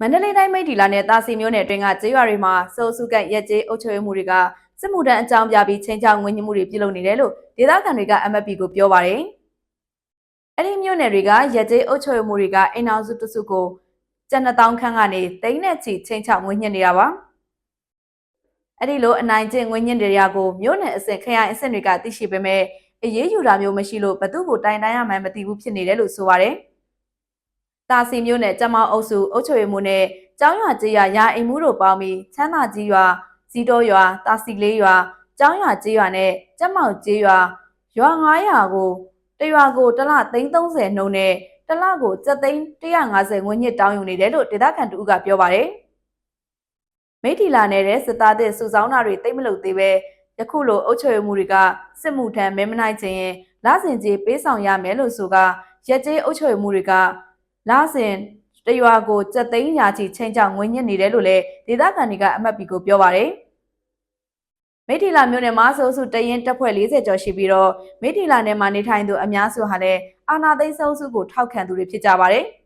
မန္တလေးတိုင်းမိတ္တီလာနဲ့တာစီမျိုးနယ်အတွင်းကကျေးရွာတွေမှာစိုးစုကတ်ရက်ကျေးအုပ်ချုပ်ရေးမှုတွေကစစ်မှုထမ်းအကြောင်းပြပြီးချင်းချောင်းငွေညှမှုတွေပြုလုပ်နေတယ်လို့ဒေသခံတွေက MFP ကိုပြောပါတယ်။အဲ့ဒီမျိုးနယ်တွေကရက်ကျေးအုပ်ချုပ်ရေးမှုတွေကအိမ်အောင်စုတစုကိုကျန်1000ခန်းကနေတိန်းနဲ့ချီချင်းချောင်းငွေညှနေတာပါ။အဲ့ဒီလိုအနိုင်ကျင့်ငွေညှတဲ့ရာကိုမျိုးနယ်အဆင့်ခရိုင်အဆင့်တွေကသိရှိပေမဲ့အရေးယူတာမျိုးမရှိလို့ဘသူ့ကိုတိုင်တန်းရမှန်းမသိဘူးဖြစ်နေတယ်လို့ဆိုပါတယ်။ တာစီမျိုးနဲ့ကျမောက်အုပ်စုအုပ်ချုပ်ရေးမှုနဲ့ကျောင်းရွာကျေးရွာရာအိမ်မှုတို့ပေါင်းပြီးချမ်းသာကြီးရွာစီတိုးရွာတာစီလေးရွာကျောင်းရွာကျေးရွာနဲ့ကျမောက်ကျေးရွာရွာ900ကိုတရွာကိုတစ်လ330နှုန်းနဲ့တစ်လကို7သိန်း150ငွေညစ်တောင်းယူနေတယ်လို့ဒေသခံတူကပြောပါတယ်။မိထီလာနေတဲ့စစ်သားတဲ့စုဆောင်းတာတွေတိတ်မလုပ်သေးပဲယခုလိုအုပ်ချုပ်ရေးမှုတွေကစစ်မှုထမ်းမဲမနိုင်ခြင်းရင်လစဉ်ကြီးပေးဆောင်ရမယ်လို့ဆိုကရက်ကျေးအုပ်ချုပ်ရေးမှုတွေက လစဉ်တရွာကိုစက်သိန်းရာချီချင်းချောင်းငွေညစ်နေတယ်လို့လည်းဒေသခံတွေကအမှတ်ပြီးကိုပြောပါတယ်မိထီလာမြို့နယ်မှာဆိုစုတရင်တပ်ဖွဲ့40ကျော်ရှိပြီးတော့မိထီလာနယ်မှာနေထိုင်သူအများစုဟာလည်းအာနာသိန်းစုစုကိုထောက်ခံသူတွေဖြစ်ကြပါတယ်။